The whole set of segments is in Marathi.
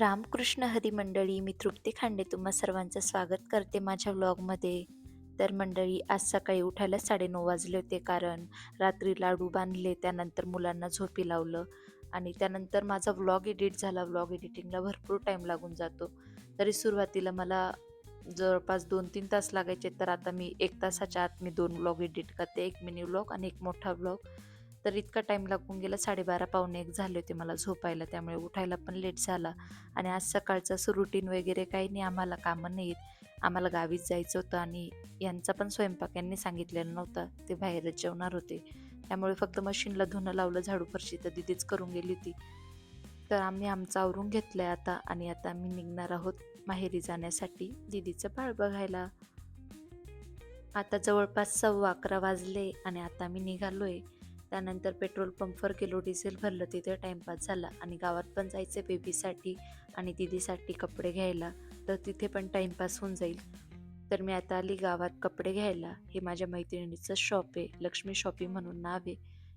रामकृष्ण हरी मंडळी मी तृप्ती खांडे तुम्हा सर्वांचं स्वागत करते माझ्या व्लॉगमध्ये तर मंडळी आज सकाळी उठायला साडेनऊ वाजले होते कारण रात्री लाडू बांधले त्यानंतर मुलांना झोपी लावलं आणि त्यानंतर माझा व्लॉग एडिट झाला. व्लॉग एडिटिंगला भरपूर टाईम लागून जातो. तरी सुरुवातीला मला जवळपास दोन तीन तास लागायचे तर आता मी एक तासाच्या आत मी दोन व्लॉग एडिट करते एक मिनी व्लॉग आणि एक मोठा व्लॉग तर इतका टाईम लागून गेला. साडेबारा पावणे एक झाले होते मला झोपायला. त्यामुळे उठायला पण लेट झाला. आणि आज सकाळचं असं रुटीन वगैरे काही नाही. आम्हाला कामं नाहीत. आम्हाला गावीच जायचं होतं आणि यांचा पण स्वयंपाक यांनी सांगितलेला नव्हता. ते बाहेरच जेवणार होते. त्यामुळे फक्त मशीनला धुणं लावलं झाडू फरशी तर दिदीच करून गेली होती. तर आम्ही आमचं आवरून घेतलं आहे आता आणि आता आम्ही निघणार आहोत माहेरी जाण्यासाठी दिदीचं बाळ बघायला. आता जवळपास सव्वा अकरा वाजले आणि आता मी निघालो आहे त्यानंतर पेट्रोल पंपवर गेलो डिझेल भरलं तिथे टाईमपास झाला आणि गावात पण जायचं बेबीसाठी आणि दिदीसाठी कपडे घ्यायला. तर तिथे पण टाईमपास होऊन जाईल. तर मी आता आली गावात कपडे घ्यायला. हे माझ्या मैत्रिणीचं शॉप आहे लक्ष्मी शॉपिंग म्हणून नाव आहे.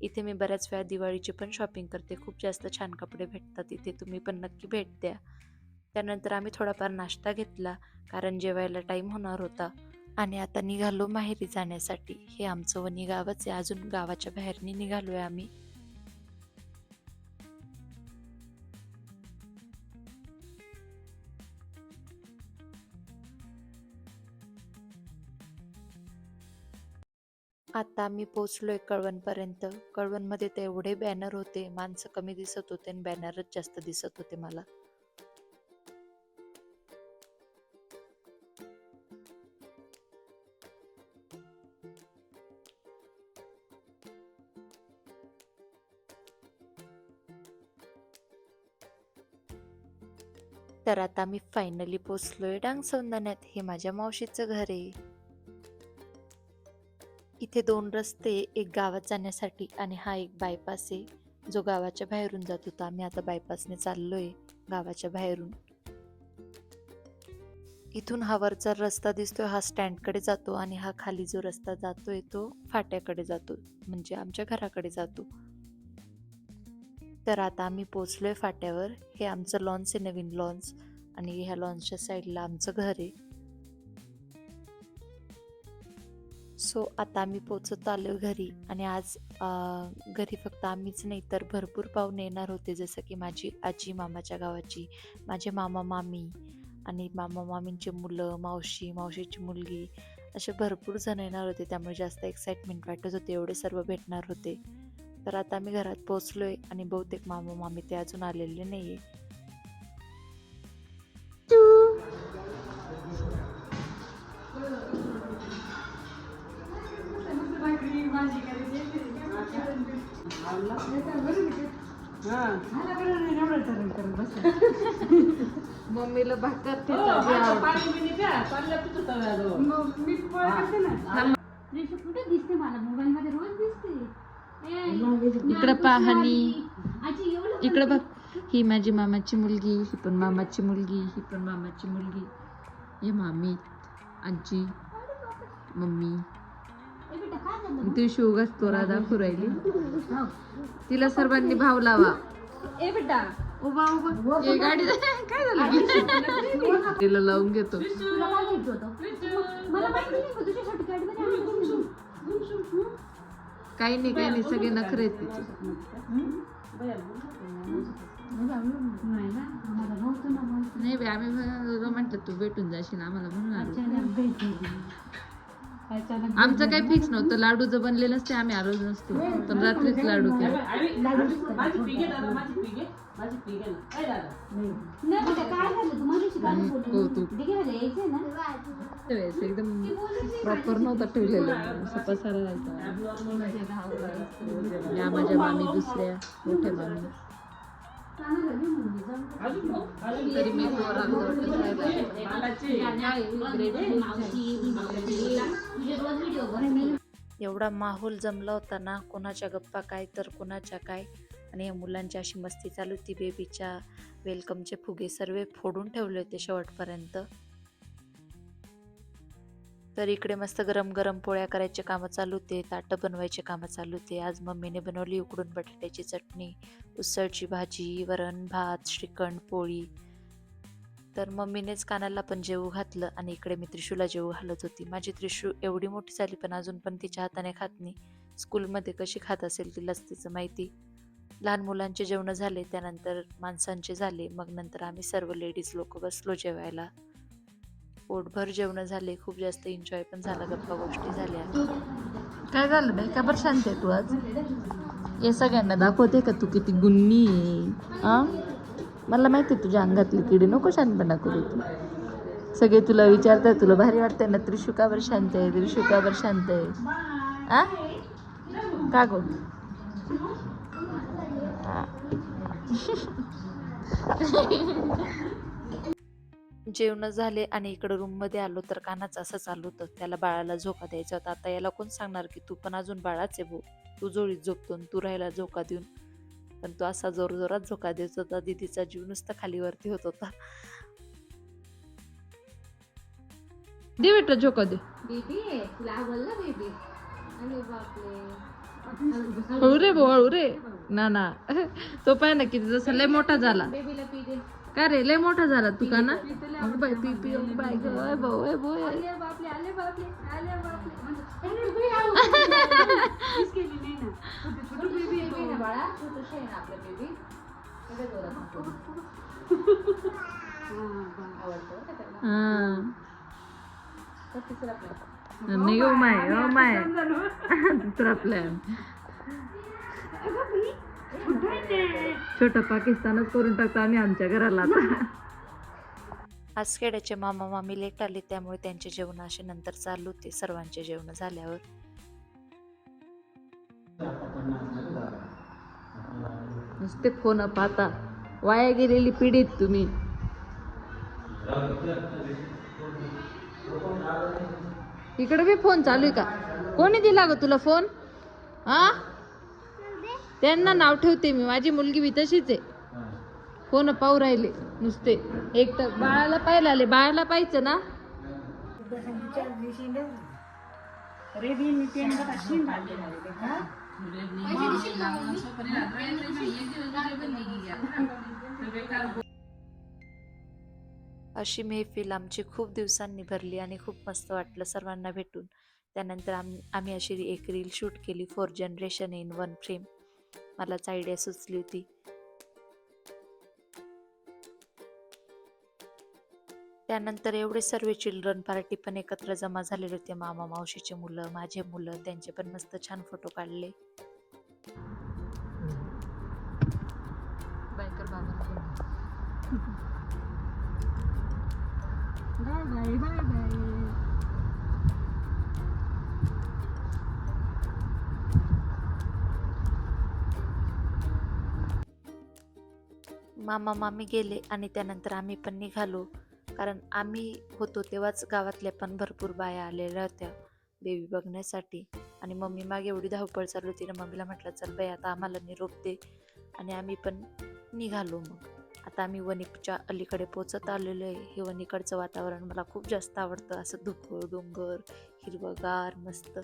इथे मी बऱ्याच वेळा दिवाळीची पण शॉपिंग करते. खूप जास्त छान कपडे भेटतात इथे. तुम्ही पण नक्की भेट द्या. त्यानंतर आम्ही थोडाफार नाश्ता घेतला कारण जेवायला टाईम होणार होता. आणि आता निघालो माहेरी जाण्यासाठी. हे आमचं वनी गावच आहे. अजून गावाच्या बाहेरनी निघालो आहे आम्ही. आता आम्ही पोचलोय कळवणपर्यंत. कळवणमध्ये तर एवढे बॅनर होते. माणसं कमी दिसत होते आणि बॅनरच जास्त दिसत होते मला. तर आता मी फायनली पोचलोय डांग सौंदण्यात हे माझ्या मावशीचं घर आहे. इथे दोन रस्ते एक गावात जाण्यासाठी आणि हा एक बायपास आहे. जो गावाच्या बाहेरून जात होता. आम्ही आता बायपासने चाललोय गावाच्या बाहेरून. इथून हा वरचा रस्ता दिसतोय. हा स्टँडकडे जातो आणि हा खाली जो रस्ता जातोय तो फाट्याकडे जातो. म्हणजे आमच्या घराकडे जातो. तर आता आम्ही पोचलोय फाट्यावर. हे आमचं लॉन्च आहे नवीन लॉन्च आणि ह्या लॉन्चच्या साईडला आमचं घर आहे. सो आता आम्ही पोचत आलो घरी. आणि आज घरी फक्त आम्हीच नाही तर भरपूर पाहुणे येणार होते. जसं की माझी आजी मामाच्या गावाची माझे मामा मामी आणि मामा मामींचे मुलं मावशी मावशीची मुलगी. असे भरपूर जण येणार होते. त्यामुळे जास्त एक्साइटमेंट वाटत होते. एवढे सर्व भेटणार होते. तर आता आम्ही घरात पोचलोय आणि बहुतेक मामा मामी ते अजून आलेले नाहीये. मम्मीला भाकर कुठे दिसते मला? मोबाईल इकडं पाहणी इकडं बघ. ही माझी मामाची मुलगी ही पण मामाची मुलगी ही पण मामाची मुलगी. हे मामी आजी मम्मी. ती शिवगाच तोरा दाखवू राहिली तिला सर्वांनी भाव लावा. ए बेटा. उभा उभा. हे गाडी काय झालं? तिला लावून घेतो. मला काही नाही काही नाही सगळे नखरे आहेत तिचे. नाही बाई, आम्ही म्हटलं तू भेटून जाशील आम्हाला म्हणून आमचं काही फिक्स नव्हतं लाडू जर बनले नसते आम्ही आलोच नसतो. पण रात्रीच लाडू केले. नाही. बेटा काय झालं? तू माझ्याशी काय आणि बोलली? कौतुक. डिगेमध्ये यायचंय ना? त्यावेळेस एकदम प्रॉपर नव्हता ठेवलेलं. असं पसारा राहायचा या माझ्या मामी दुसऱ्या. मोठ्या मामी. म्हणजे. तरी मी एवढा माहोल जमला होता ना कोणाच्या गप्पा काय तर कोणाच्या काय. आणि या मुलांची अशी मस्ती चालू होती. बेबीच्या वेलकमचे फुगे सर्व फोडून ठेवले होते शेवटपर्यंत. तर इकडे मस्त गरम गरम पोळ्या करायचे कामं चालू होते ताटं बनवायचे कामं चालू होते. आज मम्मीने बनवली उकडून बटाट्याची चटणी उसळची भाजी वरण भात श्रीखंड पोळी. तर मम्मीनेच कानाला पण जेवू घातलं आणि इकडे मी त्रिशूला जेवू घालत होती. माझी त्रिशू एवढी मोठी झाली पण अजून पण तिच्या हाताने खात नाही. स्कूलमध्ये कशी खात असेल तिलाच तिचं माहिती. लहान मुलांचे जेवणं झाले त्यानंतर माणसांचे झाले मग नंतर आम्ही सर्व लेडीज लोक बसलो जेवायला. पोटभर जेवणं झाले खूप जास्त एन्जॉय पण झाला गप्पा गोष्टी झाल्या. काय झालं नाही का बरं शांत आहे तू आज? हे सगळ्यांना दाखवते का तू किती गुन्नी आहे? आ? मला माहिती आहे तुझ्या अंगातली किडी नको शांतपणा करू तू. सगळे तुला विचारतात तुला भारी वाटतंय ना? त्रिशुकावर शांत आहे त्रिशुकावर शांत आहे. आ? का गो आ. जेवणं झाले आणि इकडं रूममध्ये आलो तर कानाचं असं चालू होतं. त्याला बाळाला झोका द्यायचा होता. आता याला कोण सांगणार की तू पण अजून बाळाच आहे भाऊ. तू जोडीत झोपतो आणि तू राहायला झोका देऊन. पण तो असा जोर जोरात झोका देत होता. दिदीचा जीव नुसता खालीवरती होत होता. दे बेटा झोका दे. बेबी तुला आवडला बेबी अरे बापरे. हळू रे भाऊ हळू रे ना ना. तो पाय ना किती जसा लय मोठा झाला. का रे लय मोठा झाला तू का ना? बाई पी पी बाळा हा. नाही ओ माय ओ माय दुसरा प्लॅन छोटा पाकिस्तानच करून टाकतो आम्ही आमच्या घराला आता आज खेड्याचे मामा मामी लेट आले त्यामुळे त्यांचे जेवण असे नंतर चालू होते सर्वांचे जेवण झाल्यावर नुसते फोन पाहता वाया गेलेली पिढीत तुम्ही इकडे बी फोन चालू आहे का? कोणी दिला ग तुला फोन? हा? त्यांना नाव ठेवते मी. माझी मुलगी बी तशीच आहे. फोन पाहू राहिले नुसते. एक तर बाळाला पाहिलं आले. बाळाला पाहायचं ना? अशी मेहफिल आमची खूप दिवसांनी भरली आणि खूप मस्त वाटलं सर्वांना भेटून. त्यानंतर आम आम्ही अशी एक रील शूट केली four generation in one frame मलाच आयडिया सुचली होती. त्यानंतर एवढे सर्व चिल्ड्रन पार्टी पण एकत्र जमा झालेले होते. मामा मावशीचे मुलं माझे मुलं त्यांचे पण मस्त छान फोटो काढले. बायकर बाय मामा मामी गेले आणि त्यानंतर आम्ही पण निघालो. कारण आम्ही होतो तेव्हाच गावातल्या पण भरपूर बाया आलेल्या होत्या बेबी बघण्यासाठी. आणि मम्मी मागे एवढी धावपळ चालू होती ना मम्मीला म्हटलं चल बाई आता आम्हाला निरोप दे. आणि आम्ही पण निघालो मग. आता आम्ही वणीच्या अलीकडे पोचत आलेलो आहे. हे वणीकडचं वातावरण मला खूप जास्त आवडतं. असं धुकं डोंगर हिरवगार मस्त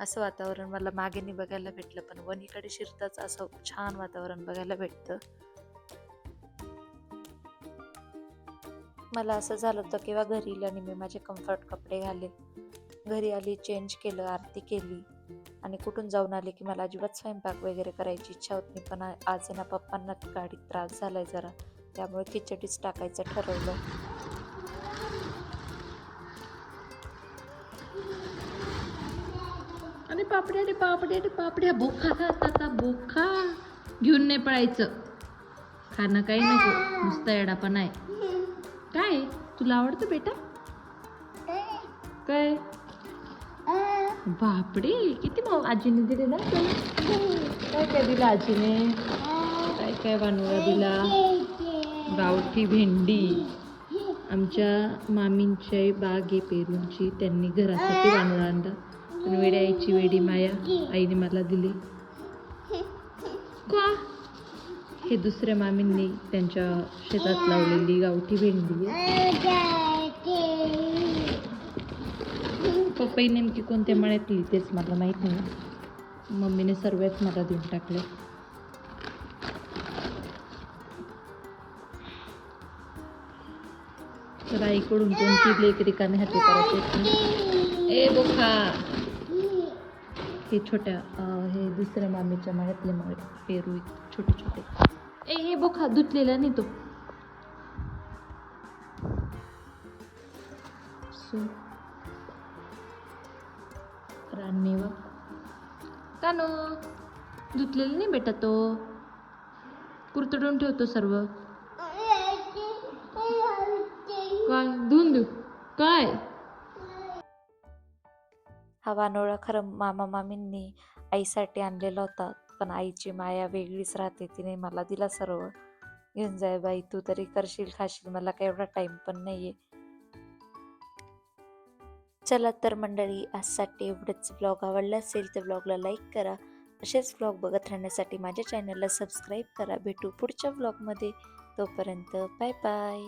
असं वातावरण मला मागे नाही बघायला भेटलं. पण वणीकडे शिरताच असं छान वातावरण बघायला भेटतं. मला असं झालं होतं किंवा घरी आली आणि मी माझे कम्फर्ट कपडे घाले घरी आली चेंज केलं आरती केली. आणि कुठून जाऊन आले की मला अजिबात स्वयंपाक वगैरे करायची इच्छा होत नाही. पण आज आहे ना पप्पांना गाडीत त्रास झालाय जरा. त्यामुळे खिचडीच टाकायचं ठरवलं. आणि पापड्या रे पापड्या रे पापड्या. बोखा आता बोखा घेऊन नाही पळायचं. खाणं काही नको. नुसता येडापण आहे. काय? तुला आवडतं बेटा? काय? बापडे किती मग आजीने दिले ना काय काय दिलं आजीने? काय काय वानोळा दिला? गावठी भेंडी. आमच्या मामींच्या बाग आहे पेरूंची त्यांनी घरासाठी वानोळा आणला. पण वेड्या आईची वेडी माया आईने मला दिली. का? हे दुसऱ्या मामींनी त्यांच्या शेतात लावलेली गावठी भेंडी आहे. नेमकी कोणत्या मळ्यातली तेच मला माहीत नाही. मम्मीने सर्वच मला देऊन टाकले. तर आईकडून कोणती लेकरी रिकामी हाती करायची? ए बोखा. हे छोट्या हे दुसऱ्या मामीच्या मळ्यातले मळ पेरू छोटे छोटे. ए हे बोखा धुतलेला नाही तो. सो रानमेवा कानो धुतलेलं नाही बेटा तो. कुरतडून ठेवतो सर्व. काय धुवून देऊ काय? हा वानोळा खरं मामा मामींनी आईसाठी आणलेला होता. पण आईची माया वेगळीच राहते. तिने मला दिला सर्व घेऊन जाय बाई तू तरी करशील खाशील. मला काही एवढा टाइम पण नाहीये. चला तर मंडळी आजसाठी एवढंच. ब्लॉग आवडला असेल तर ब्लॉगला लाईक करा. असेच ब्लॉग बघत राहण्यासाठी माझ्या चॅनलला सबस्क्राईब करा. भेटू पुढच्या ब्लॉगमध्ये तोपर्यंत बाय बाय